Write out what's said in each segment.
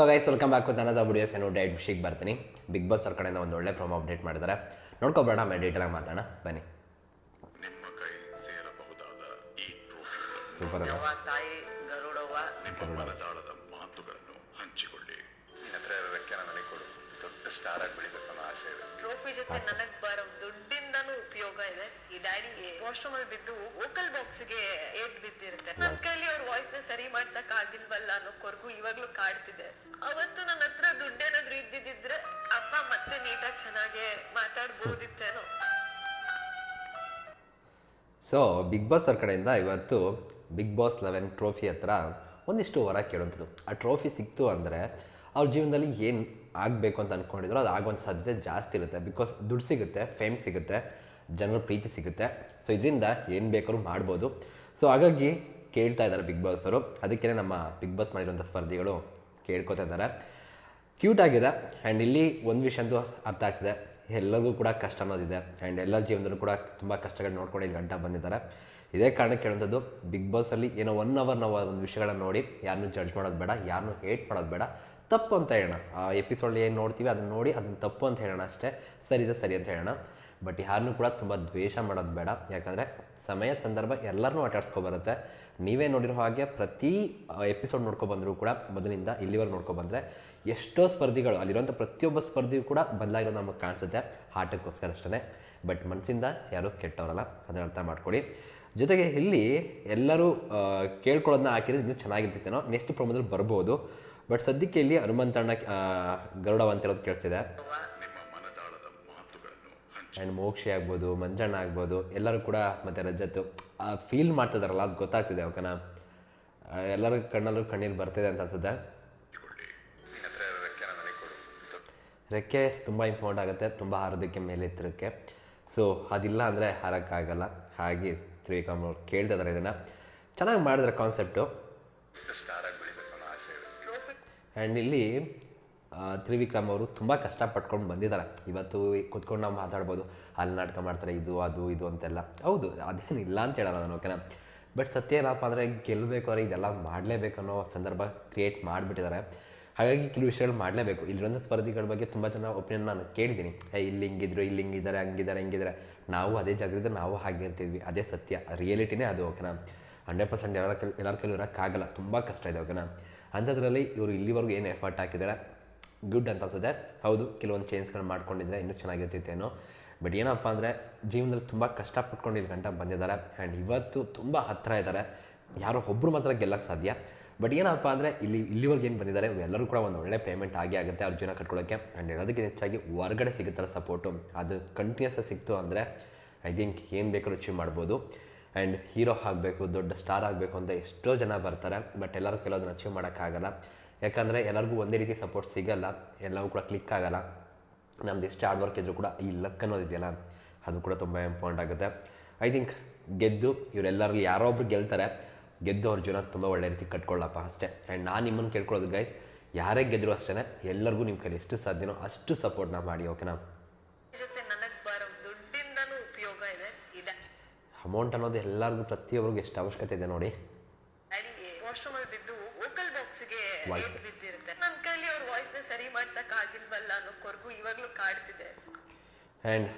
So guys welcome back with ಅನ್ನದ videos ಏನು diet ವಿಷಯಕ್ಕೆ ಬರ್ತೀನಿ ಬಿಗ್ ಬಾಸ್ ಅವ್ರ ಕಡೆಯಿಂದ ಒಂದು ಒಳ್ಳೆ ಪ್ರೊಮೋ ಅಪ್ಡೇಟ್ ಮಾಡಿದ್ದಾರೆ. ನೋಡ್ಕೊಬೇಡ ಡೀಟೇಲ್ ಆಗಿ ಮಾತಾಡೋಣ. ಬನ್ನಿ. ನಿಮ್ಮ ಕೈ ಸೇರಬಹುದಾದ ಈ ಟ್ರೋಫಿ ಸೂಪರ್ ತಾಯಿ ಗರುಡವ್ವ. ನಿಮ್ಮ ಮನದಾಳದ ದೊಡ್ಡ ಸ್ಟಾರ್ ಆಗಿ ಬೆಳಿಬೇಕು ಅನ್ನೋ ಆಸೆ ಇದೆ. ಟ್ರೋಫಿ ಜೊತೆ ನನಗ್ ಬರೋ ದುಡ್ಡಿಂದನೂ ಉಪಯೋಗ ಇದೆ. ಈ ಡ್ಯಾಡಿ ವಾಶ್ರೂಮ್ ಅಲ್ಲಿ ಬಿದ್ದು ವೋಕಲ್ ಬಾಕ್ಸ್ಗೆ ಏಟ್ ಬಿದ್ದಿರುತ್ತೆ. ನನ್ ಕೈಲಿ ಅವ್ರ ವಾಯ್ಸ್ನ ಸರಿ ಮಾಡ್ಸಕ್ ಆಗಿಲ್ವಲ್ಲ ಅನ್ನೋ ಕೊರಗು ಇವಾಗ್ಲೂ ಕಾಡ್ತಿದೆ. ಅವತ್ತು ನನ್ನ ಹತ್ರ ದುಡ್ಡೇನಾದ್ರೂ ಇದ್ದಿದ್ರೆ ಅಪ್ಪ ಮತ್ತೆ ನೀಟಾಗಿ ಚೆನ್ನಾಗೆ ಮಾತಾಡ್ಬೋದಿತ್ತೇನೋ. ಸೊ ಬಿಗ್ ಬಾಸ್ ಅವ್ರ ಕಡೆಯಿಂದ ಇವತ್ತು ಬಿಗ್ ಬಾಸ್ ಲೆವೆನ್ ಟ್ರೋಫಿ ಹತ್ರ ಒಂದಿಷ್ಟು ವರ ಕೇಳುವಂಥದ್ದು ಆ ಟ್ರೋಫಿ ಸಿಕ್ತು ಅಂದರೆ ಅವ್ರ ಜೀವನದಲ್ಲಿ ಏನು ಆಗಬೇಕು ಅಂತ ಅಂದ್ಕೊಂಡಿದ್ರು ಅದು ಆಗುವಂಥ ಸಾಧ್ಯತೆ ಜಾಸ್ತಿ ಇರುತ್ತೆ. ಬಿಕಾಸ್ ದುಡ್ಡು ಸಿಗುತ್ತೆ ಫೇಮ್ ಸಿಗುತ್ತೆ, ಜನರ ಪ್ರೀತಿ ಸಿಗುತ್ತೆ. ಸೊ ಇದರಿಂದ ಏನು ಬೇಕಾದ್ರೂ ಮಾಡ್ಬೋದು. ಸೊ ಹಾಗಾಗಿ ಕೇಳ್ತಾ ಇದ್ದಾರೆ ಬಿಗ್ ಬಾಸ್ ಅವರು. ಅದಕ್ಕೇ ನಮ್ಮ ಬಿಗ್ ಬಾಸ್ ಮಾಡಿರುವಂಥ ಸ್ಪರ್ಧಿಗಳು ಕೇಳ್ಕೊತಾ ಇದ್ದಾರೆ. ಕ್ಯೂಟ್ ಆಗಿದೆ ಆ್ಯಂಡ್ ಇಲ್ಲಿ ಒಂದು ವಿಷಯ ಅಂತೂ ಅರ್ಥ ಆಗ್ತಿದೆ. ಎಲ್ಲರಿಗೂ ಕೂಡ ಕಷ್ಟ ಅನ್ನೋದಿದೆ ಆ್ಯಂಡ್ ಎಲ್ಲರ ಜೀವನದಲ್ಲೂ ಕೂಡ ತುಂಬ ಕಷ್ಟಗಳು ನೋಡ್ಕೊಂಡು ಇಲ್ಲಿ ಗಂಟ ಬಂದಿದ್ದಾರೆ. ಇದೇ ಕಾರಣಕ್ಕೆ ಹೇಳುವಂಥದ್ದು ಬಿಗ್ ಬಾಸಲ್ಲಿ ಏನೋ ಒನ್ ಅವರ್ ನಾವು ಒಂದು ವಿಷಯಗಳನ್ನ ನೋಡಿ, ಯಾರನ್ನೂ ಜಡ್ಜ್ ಮಾಡೋದು ಬೇಡ, ಯಾರನ್ನೂ ಹೇಟ್ ಮಾಡೋದು ಬೇಡ. ತಪ್ಪು ಅಂತ ಹೇಳೋಣ. ಆ ಎಪಿಸೋಡ್ ಏನು ನೋಡ್ತೀವಿ ಅದನ್ನು ನೋಡಿ ಅದನ್ನ ತಪ್ಪು ಅಂತ ಹೇಳೋಣ ಅಷ್ಟೇ. ಸರಿ ಇದೆ, ಸರಿ ಅಂತ ಹೇಳೋಣ. ಬಟ್ ಯಾರನ್ನೂ ಕೂಡ ತುಂಬ ದ್ವೇಷ ಮಾಡೋದು ಬೇಡ. ಯಾಕಂದರೆ ಸಮಯ, ಸಂದರ್ಭ ಎಲ್ಲರನ್ನೂ ಆಟಾಡ್ಸ್ಕೊಬರುತ್ತೆ. ನೀವೇ ನೋಡಿರೋ ಹಾಗೆ ಪ್ರತಿ ಎಪಿಸೋಡ್ ನೋಡ್ಕೊಬಂದರೂ ಕೂಡ ಮೊದಲಿಂದ ಇಲ್ಲಿವರೆಗೆ ನೋಡ್ಕೊಬಂದರೆ ಎಷ್ಟೋ ಸ್ಪರ್ಧಿಗಳು, ಅಲ್ಲಿರುವಂಥ ಪ್ರತಿಯೊಬ್ಬ ಸ್ಪರ್ಧಿಯು ಕೂಡ ಬದಲಾಗಿರೋದು ನಮಗೆ ಕಾಣಿಸುತ್ತೆ. ಆಟಕ್ಕೋಸ್ಕರ ಅಷ್ಟೇ ಬಟ್ ಮನಸ್ಸಿಂದ ಯಾರೂ ಕೆಟ್ಟವರಲ್ಲ. ಅದನ್ನ ಅರ್ಥ ಮಾಡ್ಕೊಳ್ಳಿ. ಜೊತೆಗೆ ಇಲ್ಲಿ ಎಲ್ಲರೂ ಕೇಳ್ಕೊಳ್ಳೋದನ್ನ ಹಾಕಿದ್ರೆ ಇನ್ನೂ ಚೆನ್ನಾಗಿರ್ತಿತ್ತೇನೋ ನೆಕ್ಸ್ಟ್ ಪ್ರೊಮೋದಲ್ಲಿ ಬರ್ಬೋದು. ಬಟ್ ಸದ್ಯಕ್ಕೆ ಇಲ್ಲಿ ಹನುಮಂತಣ್ಣ ಗರುಡವ ಗರುಡ ಅಂತಿರೋದು ಕೇಳಿಸ್ತಿದೆ. ಆ್ಯಂಡ್ ಮೋಕ್ಷಿ ಆಗ್ಬೋದು, ಮಂಜಣ್ಣ ಆಗ್ಬೋದು, ಎಲ್ಲರೂ ಕೂಡ ಮತ್ತು ರಜತ್ತು. ಫೀಲ್ ಮಾಡ್ತಿದಾರಲ್ಲ, ಅದು ಗೊತ್ತಾಗ್ತಿದೆ ಅವಕನ. ಎಲ್ಲರ ಕಣ್ಣಲ್ಲೂ ಕಣ್ಣೀರು ಬರ್ತಿದೆ ಅಂತ ಅನ್ಸುತ್ತೆ. ರೆಕ್ಕೆ ತುಂಬ ಇಂಪಾರ್ಟೆಂಟ್ ಆಗುತ್ತೆ, ತುಂಬ ಆರೋಗ್ಯಕ್ಕೆ ಮೇಲೆ ಎತ್ತರಕ್ಕೆ ಸೊ ಅದಿಲ್ಲ ಅಂದರೆ ಹರಕ್ಕಾಗಲ್ಲ. ಹಾಗೆ. ತ್ರಿವಿಕ್ರಮ್ ಅವ್ರು ಕೇಳ್ತಾ ಇದ್ದಾರೆ ಇದನ್ನು. ಚೆನ್ನಾಗಿ ಮಾಡಿದ್ರೆ ಕಾನ್ಸೆಪ್ಟು ಸ್ಟಾರ್ ಆಗಿ ಬೆಳಿಬೇಕು ಆಸೆ ಇದೆ. ಟ್ರೋಫಿ ಆ್ಯಂಡ್ ಇಲ್ಲಿ ತ್ರಿವಿಕ್ರಮ್ ಅವರು ತುಂಬ ಕಷ್ಟಪಟ್ಕೊಂಡು ಬಂದಿದ್ದಾರೆ. ಇವತ್ತು ಕುತ್ಕೊಂಡು ನಾವು ಮಾತಾಡ್ಬೋದು. ಅಲ್ಲಿ ನಾಟಕ ಮಾಡ್ತಾರೆ ಇದು ಅದು ಇದು ಅಂತೆಲ್ಲ. ಹೌದು ಅದೇನಿಲ್ಲ ಅಂತ ಹೇಳಲ್ಲ ನಾನು ಓಕೆನಾ? ಬಟ್ ಸತ್ಯ ಏನಪ್ಪ ಅಂದರೆ ಗೆಲ್ಲಬೇಕು ಅಂದರೆ ಇದೆಲ್ಲ ಮಾಡಲೇಬೇಕು ಅನ್ನೋ ಸಂದರ್ಭ ಕ್ರಿಯೇಟ್ ಮಾಡಿಬಿಟ್ಟಿದ್ದಾರೆ. ಹಾಗಾಗಿ ಕೆಲವು ವಿಷಯಗಳು ಮಾಡಲೇಬೇಕು. ಇಲ್ಲಿರುವಂಥ ಸ್ಪರ್ಧಿಗಳ ಬಗ್ಗೆ ತುಂಬ ಜನ ಒಪಿನಿಯನ್ ನಾನು ಕೇಳಿದ್ದೀನಿ. ಏ ಇಲ್ಲಿ ಹಿಂಗಿದ್ರು, ಇಲ್ಲಿ ಹಿಂಗಿದ್ದಾರೆ, ಹಂಗಿದ್ದಾರೆ, ಹಿಂಗಿದ್ದಾರೆ. ನಾವು ಅದೇ ಜಾಗದಿಂದ ನಾವು ಹಾಗೆ ಇರ್ತಿದ್ವಿ. ಅದೇ ಸತ್ಯ. ರಿಯಾಲಿಟಿನೇ ಅದು ಓಕೆನಾ ಹಂಡ್ರೆಡ್ ಪರ್ಸೆಂಟ್ ಎಲ್ಲರ ಕೆಲ, ಎಲ್ಲರ ಕೈಲೂ ಇರೋಕ್ಕಾಗಲ್ಲ ತುಂಬ ಕಷ್ಟ ಇದೆ ಓಕೆನಾ ಅಂಥದ್ರಲ್ಲಿ ಇವರು ಇಲ್ಲಿವರೆಗೂ ಏನು ಎಫರ್ಟ್ ಹಾಕಿದ್ದಾರೆ? ಗುಡ್ ಅಂತ ಅನ್ಸುತ್ತೆ. ಹೌದು, ಕೆಲವೊಂದು ಚೇಂಜ್ಗಳು ಮಾಡ್ಕೊಂಡಿದ್ರೆ ಇನ್ನೂ ಚೆನ್ನಾಗಿರ್ತಿತ್ತೇನೋ ಬಟ್ ಏನಪ್ಪ ಅಂದರೆ, ಜೀವನದಲ್ಲಿ ತುಂಬ ಕಷ್ಟಪಟ್ಕೊಂಡು ಇಲ್ಲಿ ಗಂಟ ಬಂದಿದ್ದಾರೆ. ಆ್ಯಂಡ್ ಇವತ್ತು ತುಂಬ ಹತ್ತಿರ ಇದ್ದಾರೆ. ಯಾರೋ ಒಬ್ಬರು ಮಾತ್ರ ಗೆಲ್ಲಕ್ಕೆ ಸಾಧ್ಯ. ಬಟ್ ಏನಪ್ಪ ಅಂದರೆ ಇಲ್ಲಿ ಇಲ್ಲಿವರೆಗೆ ಏನು ಬಂದಿದ್ದಾರೆ, ಎಲ್ಲರೂ ಕೂಡ ಒಂದು ಒಳ್ಳೆ ಪೇಮೆಂಟ್ ಆಗೇ ಆಗುತ್ತೆ ಅವ್ರ ಜೀವನ ಕಟ್ಕೊಳ್ಳೋಕ್ಕೆ ಆ್ಯಂಡ್ ಹೇಳೋದಕ್ಕೆ ಹೆಚ್ಚಾಗಿ ಹೊರಗಡೆ ಸಿಗುತ್ತಲ್ಲ ಸಪೋರ್ಟು ಅದು ಕಂಟಿನ್ಯೂಸ್ ಸಿಕ್ತು ಅಂದರೆ ಐ ಥಿಂಕ್ ಏನು ಬೇಕಾದ್ರೂ ಅಚೀವ್ ಮಾಡ್ಬೋದು. ಆ್ಯಂಡ್ ಹೀರೋ ಆಗಬೇಕು, ದೊಡ್ಡ ಸ್ಟಾರ್ ಆಗಬೇಕು ಅಂತ ಎಷ್ಟೋ ಜನ ಬರ್ತಾರೆ ಬಟ್ ಎಲ್ಲರೂ ಕೆಲವೊಂದನ್ನು ಅಚೀವ್ ಮಾಡೋಕ್ಕಾಗಲ್ಲ. ಯಾಕಂದರೆ ಎಲ್ಲರಿಗೂ ಒಂದೇ ರೀತಿ ಸಪೋರ್ಟ್ ಸಿಗಲ್ಲ, ಎಲ್ಲವೂ ಕೂಡ ಕ್ಲಿಕ್ ಆಗಲ್ಲ. ನಮ್ದು ಎಷ್ಟು ಹಾರ್ಡ್ ವರ್ಕ್ ಇದ್ರೂ ಕೂಡ ಈ ಲಕ್ ಅನ್ನೋದಿದೆಯಲ್ಲ, ಅದು ಕೂಡ ತುಂಬ ಇಂಪಾರ್ಟೆಂಟ್ ಆಗುತ್ತೆ. ಐ ಥಿಂಕ್ ಗೆದ್ದು ಇವರೆಲ್ಲರಲ್ಲಿ ಯಾರೋ ಒಬ್ರು ಗೆಲ್ತಾರೆ ಗೆದ್ದು ಅವ್ರ ಜೀವನ ತುಂಬ ಒಳ್ಳೆ ರೀತಿ ಕಟ್ಕೊಳ್ಳಪ್ಪ ಅಷ್ಟೇ. ಆ್ಯಂಡ್ ನಾನು ನಿಮ್ಮನ್ನು ಕೇಳ್ಕೊಳ್ಳೋದು ಗೈಸ್ ಯಾರೇ ಗೆದ್ದರೂ ಅಷ್ಟೇ ಎಲ್ಲರಿಗೂ ನಿಮ್ಮ ಕೈಲಿ ಎಷ್ಟು ಸಾಧ್ಯನೋ ಅಷ್ಟು ಸಪೋರ್ಟ್ನ ಮಾಡಿ ಓಕೆನಾ ಜೊತೆ ನನಗ್ ಬರೋ ದುಡ್ಡಿಂದನೂ ಉಪಯೋಗ ಇದೆ ಈ ಅಮೌಂಟ್ ಅನ್ನೋದು ಎಲ್ಲರಿಗೂ ಪ್ರತಿಯೊಬ್ಬರಿಗೂ ಎಷ್ಟು ಅವಶ್ಯಕತೆ ಇದೆ ನೋಡಿ. ಆ್ಯಂಡ್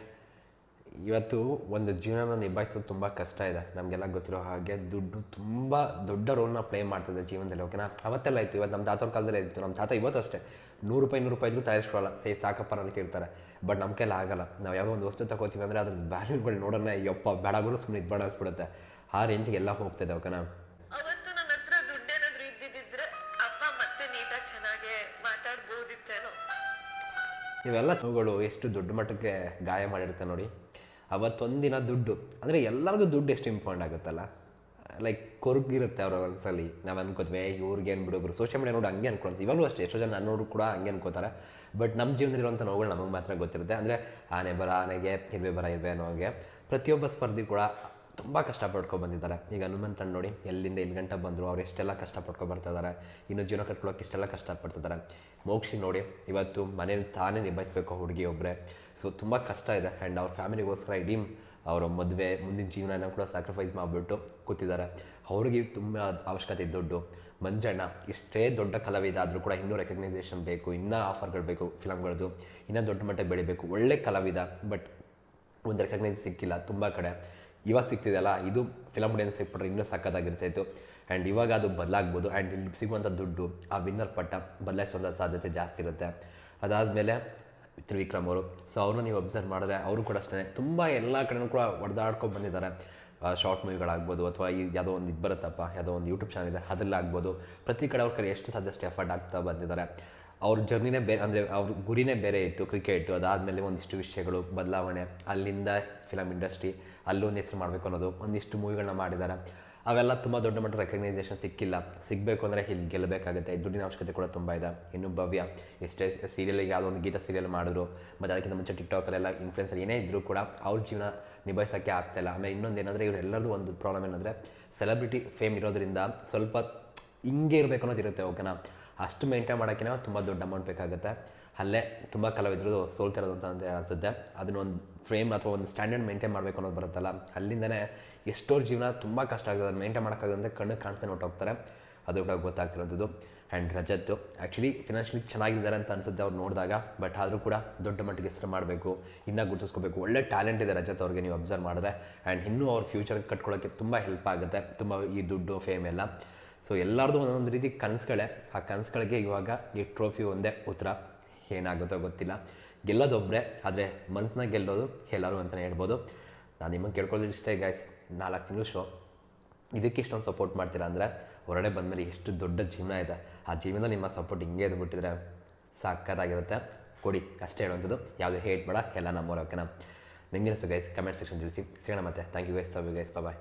ಇವತ್ತು ಒಂದು ಜೀವನನ ನಿಭಾಯಿಸೋದು ತುಂಬ ಕಷ್ಟ ಇದೆ. ನಮಗೆಲ್ಲ ಗೊತ್ತಿರೋ ಹಾಗೆ ದುಡ್ಡು ತುಂಬ ದೊಡ್ಡ ರೋಲ್ನ ಪ್ಲೇ ಮಾಡ್ತದೆ ಜೀವನದಲ್ಲಿ ಓಕೆನಾ ಅವತ್ತೆಲ್ಲ ಇತ್ತು ಇವತ್ತು ನಮ್ಮ ತಾತವ್ರ ಕಾಲದಲ್ಲೇ ಇತ್ತು. ನಮ್ಮ ತಾತ ಇವತ್ತು ಅಷ್ಟೇ. ನೂರು ರೂಪಾಯಿ ನೂರು ರೂಪಾಯಿ ಇದ್ರೂ ತಯಾರಿಸ್ಕೊಳ್ಳಲ್ಲ ಸೇ ಸಾಕಪ್ಪ ಇರ್ತಾರೆ. ಬಟ್ ನಮ್ಮ ಕೈಲಿ ಆಗಲ್ಲ. ನಾವು ಯಾವುದೋ ಒಂದು ವಸ್ತು ತಗೋತೀವಿ ಅಂದರೆ ಅದ್ರ ವ್ಯಾಲ್ಯೂಗಳು ನೋಡೋಣ ಯಪ್ಪ ಬೇಡ ಗುರು ಸುಮ್ಮನೆ ಇದು ಬೇಡ ಅನ್ಸ್ಬಿಡುತ್ತೆ. ಆ ರೇಂಜ್ಗೆ ಎಲ್ಲ ಹೋಗ್ತಿದೆ ಓಕೆನಾ ಇವೆಲ್ಲ ಹೂಗಳು ಎಷ್ಟು ದೊಡ್ಡ ಮಟ್ಟಕ್ಕೆ ಗಾಯ ಮಾಡಿರುತ್ತೆ ನೋಡಿ. ಅವತ್ತೊಂದಿನ ದುಡ್ಡು. ಅಂದರೆ ಎಲ್ಲರಿಗೂ ದುಡ್ಡು ಎಷ್ಟು ಇಂಪಾರ್ಟೆಂಟ್ ಆಗುತ್ತಲ್ಲ? ಲೈಕ್ ಕೊರ್ಗಿರುತ್ತೆ ಅವ್ರ ಒಂದ್ಸಲಿ ನಾವು ಅನ್ಕೋತೀವಿ ಇವ್ರಿಗೆ ಏನು ಬಿಡೋಬ್ರು? ಸೋಷಿಯಲ್ ಮೀಡಿಯಾ ನೋಡಿ, ಹಂಗೆ ಅನ್ಕೊಳ್ತೀವಿ ಇವಾಗಲೂ ಅಷ್ಟೇ, ಎಷ್ಟೋ ಜನ ನನ್ನೋರು ಕೂಡ ಹಂಗೆ ಅನ್ಕೋತಾರೆ. ಬಟ್ ನಮ್ಮ ಜೀವನದಲ್ಲಿರುವಂಥ ನೋವುಗಳು ನಮಗೆ ಮಾತ್ರ ಗೊತ್ತಿರುತ್ತೆ. ಅಂದರೆ ಆನೆ ಬರ, ಆನೆಗೆ, ಇರುವೆ ಬರ, ಇರುವೆ ಅನ್ನೋ ಹಾಗೆ ಪ್ರತಿಯೊಬ್ಬ ಸ್ಪರ್ಧಿ ಕೂಡ ತುಂಬ ಕಷ್ಟಪಡ್ಕೊಂಡು ಬಂದಿದ್ದಾರೆ ಈಗ ಹನುಮಂತಣ್ಣ ನೋಡಿ, ಎಲ್ಲಿಂದ ಎಲ್ಲಿ ಗಂಟೆ ಬಂದರು ಅವ್ರು ಎಷ್ಟೆಲ್ಲ ಕಷ್ಟಪಡ್ಕೊಂಡು ಬರ್ತಾ ಇದ್ದಾರೆ ಇನ್ನು ಜೀವನ ಕಟ್ಕೊಳ್ಳೋಕೆ ಇಷ್ಟೆಲ್ಲ ಕಷ್ಟಪಡ್ತಿದ್ದಾರೆ. ಮೋಕ್ಷಿ ನೋಡಿ, ಇವತ್ತು ಮನೇಲಿ ತಾನೇ ನಿಭಾಯಿಸ್ಬೇಕು ಹುಡುಗಿ ಒಬ್ಬರೇ ಸೊ ತುಂಬ ಕಷ್ಟ ಇದೆ. ಆ್ಯಂಡ್ ಅವ್ರ ಫ್ಯಾಮಿಲಿಗೋಸ್ಕರ ಇಡೀ ಅವರ ಮದುವೆ, ಮುಂದಿನ ಜೀವನನ ಕೂಡ ಸ್ಯಾಕ್ರಿಫೈಸ್ ಮಾಡಿಬಿಟ್ಟು ಕೂತಿದ್ದಾರೆ. ಅವ್ರಿಗೆ ತುಂಬ ಅವಶ್ಯಕತೆ ದುಡ್ಡು. ಮಂಜಣ್ಣ ಇಷ್ಟೇ ದೊಡ್ಡ ಕಲಾವಿದ ಆದರೂ ಕೂಡ ಇನ್ನೂ ರೆಕಗ್ನೈಸೇಷನ್ ಬೇಕು, ಇನ್ನೂ ಆಫರ್ಗಳು ಬೇಕು ಫಿಲಮ್ಗಳದ್ದು ಇನ್ನೂ ದೊಡ್ಡ ಮಟ್ಟ ಬೆಳಿಬೇಕು. ಒಳ್ಳೆ ಕಲಾವಿದ ಬಟ್ ಒಂದು ರೆಕಗ್ನೈಸ್ ಸಿಕ್ಕಿಲ್ಲ, ತುಂಬ ಕಡೆ. ಇವಾಗ ಸಿಗ್ತಿದೆಯಲ್ಲ, ಇದು ಫಿಲಮ್ ಡೇನ ಸಿಕ್ಬಿಟ್ರೆ ಇನ್ನೂ ಸಕ್ಕತ್ತಾಗಿರ್ತಾಯಿತ್ತು ಆ್ಯಂಡ್ ಇವಾಗ ಅದು ಬದಲಾಗ್ಬೋದು. ಆ್ಯಂಡ್ ಇಲ್ಲಿ ಸಿಗುವಂಥ ದುಡ್ಡು, ಆ ವಿನ್ನರ್ ಪಟ್ಟ ಬದಲಾಯಿಸುವಂಥ ಸಾಧ್ಯತೆ ಜಾಸ್ತಿ ಇರುತ್ತೆ. ಅದಾದಮೇಲೆ ತ್ರಿವಿಕ್ರಮ್ ಅವರು. ಸೊ ಅವ್ರನ್ನ ನೀವು ಅಬ್ಸರ್ವ್ ಮಾಡಿದ್ರೆ ಅವರು ಕೂಡ ಅಷ್ಟೇ ತುಂಬ ಎಲ್ಲ ಕಡೆನೂ ಕೂಡ ಹೊಡೆದಾಡ್ಕೊಂಡು ಬಂದಿದ್ದಾರೆ. ಶಾರ್ಟ್ ಮೂವಿಗಳಾಗ್ಬೋದು ಅಥವಾ ಈ ಯಾವುದೋ ಒಂದು ಇದು ಬರುತ್ತಪ್ಪ, ಯಾವುದೋ ಒಂದು ಯೂಟ್ಯೂಬ್ ಚಾನಲ್ ಇದೆ, ಅದರಲ್ಲಾಗ್ಬೋದು. ಪ್ರತಿ ಕಡೆ ಅವ್ರ ಕಡೆ ಎಷ್ಟು ಸಾಧ್ಯ ಅಷ್ಟು ಎಫರ್ಟ್ ಆಗ್ತಾ ಬಂದಿದ್ದಾರೆ. ಅವ್ರ ಜರ್ನಿನೇ ಬೇರೆ ಅಂದರೆ ಅವ್ರ ಗುರಿನೇ ಬೇರೆ ಇತ್ತು ಕ್ರಿಕೆಟು ಅದಾದಮೇಲೆ ಒಂದಿಷ್ಟು ವಿಷಯಗಳು, ಬದಲಾವಣೆ, ಅಲ್ಲಿಂದ ಫಿಲಮ್ ಇಂಡಸ್ಟ್ರಿ ಅಲ್ಲೊಂದು ಹೆಸರು ಮಾಡಬೇಕು ಅನ್ನೋದು ಒಂದಿಷ್ಟು ಮೂವಿಗಳನ್ನ ಮಾಡಿದ್ದಾರೆ ಅವೆಲ್ಲ ತುಂಬ ದೊಡ್ಡ ಮಟ್ಟ ರೆಕಗ್ನೈಸೇಷನ್ ಸಿಕ್ಕಿಲ್ಲ. ಸಿಗಬೇಕು ಅಂದರೆ ಇಲ್ಲಿ ಗೆಲ್ಲಬೇಕಾಗುತ್ತೆ. ದುಡ್ಡಿನ ಅವಶ್ಯಕತೆ ಕೂಡ ತುಂಬ ಇದೆ. ಇನ್ನು ಭವ್ಯ, ಎಷ್ಟೇ ಸೀರಿಯಲ್ಗೆ ಯಾವುದೋ ಒಂದು ಗೀತ ಸೀರಿಯಲ್ ಮಾಡಿದ್ರು, ಮತ್ತು ಅದಕ್ಕಿಂತ ಮುಂಚೆ ಟಿಕ್ಟಾಕಲ್ಲೆಲ್ಲ ಇನ್ಫ್ಲುಯೆನ್ಸರ್ ಏನೇ ಇದ್ದರೂ ಕೂಡ ಅವ್ರ ಜೀವನ ನಿಭಾಯಿಸೋಕ್ಕೆ ಆಗ್ತಾಯಿಲ್ಲ ಆಮೇಲೆ ಇನ್ನೊಂದು ಏನಂದರೆ ಇವರೆಲ್ಲರದು ಒಂದು ಪ್ರಾಬ್ಲಮ್ ಏನಂದರೆ ಸೆಲೆಬ್ರಿಟಿ ಫೇಮ್ ಇರೋದ್ರಿಂದ ಸ್ವಲ್ಪ ಹಿಂಗೆ ಇರಬೇಕು ಅನ್ನೋದು ಇರುತ್ತೆ ಓಕೆನಾ ಅಷ್ಟು ಮೇಂಟೈನ್ ಮಾಡೋಕ್ಕಿಂತ ತುಂಬ ದೊಡ್ಡ ಅಮೌಂಟ್ ಬೇಕಾಗುತ್ತೆ. ಅಲ್ಲೇ ತುಂಬ ಕಲಾವಿದರು ಸೋಲ್ತಿರೋದು ಅಂತ ಅನ್ಸುತ್ತೆ. ಅನಿಸುತ್ತೆ ಅದನ್ನೊಂದು ಫ್ರೇಮ್ ಅಥವಾ ಒಂದು ಸ್ಟ್ಯಾಂಡರ್ಡ್ ಮೇಂಟೈನ್ ಮಾಡಬೇಕು ಅನ್ನೋದು ಬರುತ್ತಲ್ಲ, ಅಲ್ಲಿಂದನೇ ಎಷ್ಟೋರ್ ಜೀವನ ತುಂಬ ಕಷ್ಟ ಆಗುತ್ತೆ ಅದನ್ನು ಮೇಂಟೈನ್ ಮಾಡೋಕ್ಕಾಗದಂತೆ ಕಣ್ಣು ಕಾಣಿಸ್ತಾನೆ ಹೊಟ್ಟೋಗ್ತಾರೆ ಅದು ಕೂಡ ಗೊತ್ತಾಗ್ತಿರೋಂಥದ್ದು. ಆ್ಯಂಡ್ ರಜತ್ತು ಆ್ಯಕ್ಚುಲಿ ಫಿನಾನ್ಷಿಯಲಿ ಚೆನ್ನಾಗಿದ್ದಾರೆ ಅಂತ ಅನಿಸುತ್ತೆ ಅವ್ರು ನೋಡಿದಾಗ. ಬಟ್ ಆದರೂ ಕೂಡ ದೊಡ್ಡ ಮಟ್ಟಿಗೆ ಹೆಸರು ಮಾಡಬೇಕು, ಇನ್ನೂ ಗುರುತಿಸ್ಕೋಬೇಕು. ಒಳ್ಳೆ ಟ್ಯಾಲೆಂಟ್ ಇದೆ ರಜತ್ ಅವ್ರಿಗೆ ನೀವು ಅಬ್ಸರ್ವ್ ಮಾಡಿದ್ರೆ. ಆ್ಯಂಡ್ ಇನ್ನೂ ಅವ್ರ ಫ್ಯೂಚರ್ ಕಟ್ಕೊಳ್ಳೋಕ್ಕೆ ತುಂಬ ಹೆಲ್ಪ್ ಆಗುತ್ತೆ. ತುಂಬ ಈ ದುಡ್ಡು ಫೇಮ್ ಎಲ್ಲ. ಸೊ ಎಲ್ಲರದು ಒಂದೊಂದು ರೀತಿ ಕನಸುಗಳೇ. ಆ ಕನಸುಗಳಿಗೆ ಇವಾಗ ಈ ಟ್ರೋಫಿ ಒಂದೇ ಉತ್ತರ. ಏನಾಗುತ್ತೋ ಗೊತ್ತಿಲ್ಲ. ಗೆಲ್ಲೋದೊಬ್ಬರೇ ಆದರೆ ಮನಸ್ಸನ್ನ ಗೆಲ್ಲೋದು ಎಲ್ಲರೂ ಅಂತಲೇ ಹೇಳ್ಬೋದು. ನಾನು ನಿಮಗೆ ಕೇಳ್ಕೊಳ್ಳೋದು ಇಷ್ಟೇ ಗಾಯ್ಸ್ ನಾಲ್ಕು ತಿಂಗಳು ಶೋ ಇದಕ್ಕೆ ಇಷ್ಟೊಂದು ಸಪೋರ್ಟ್ ಮಾಡ್ತೀರಾ ಅಂದರೆ, ಹೊರಗಡೆ ಬಂದಮೇಲೆ ಎಷ್ಟು ದೊಡ್ಡ ಜೀವನ ಇದೆ. ಆ ಜೀವನ ನಿಮ್ಮ ಸಪೋರ್ಟ್ ಹಿಂಗೆ ಇದ್ಬಿಟ್ಟಿದ್ರೆ ಸಾಕತ್ತಾಗಿರುತ್ತೆ ಕೊಡಿ, ಅಷ್ಟೇ ಹೇಳುವಂಥದ್ದು. ಯಾವುದೇ ಹೇಟ್ ಬೇಡ, ಎಲ್ಲ ನಮ್ಮ ಓಕೆನಾ ನಿಮಗೆ ಗೈಸ್ ಕಮೆಂಟ್ ಸೆಕ್ಷನ್ ತಿಳಿಸಿ. ಸಿಗೋಣ ಮತ್ತೆ. Thank you guys love you guys bye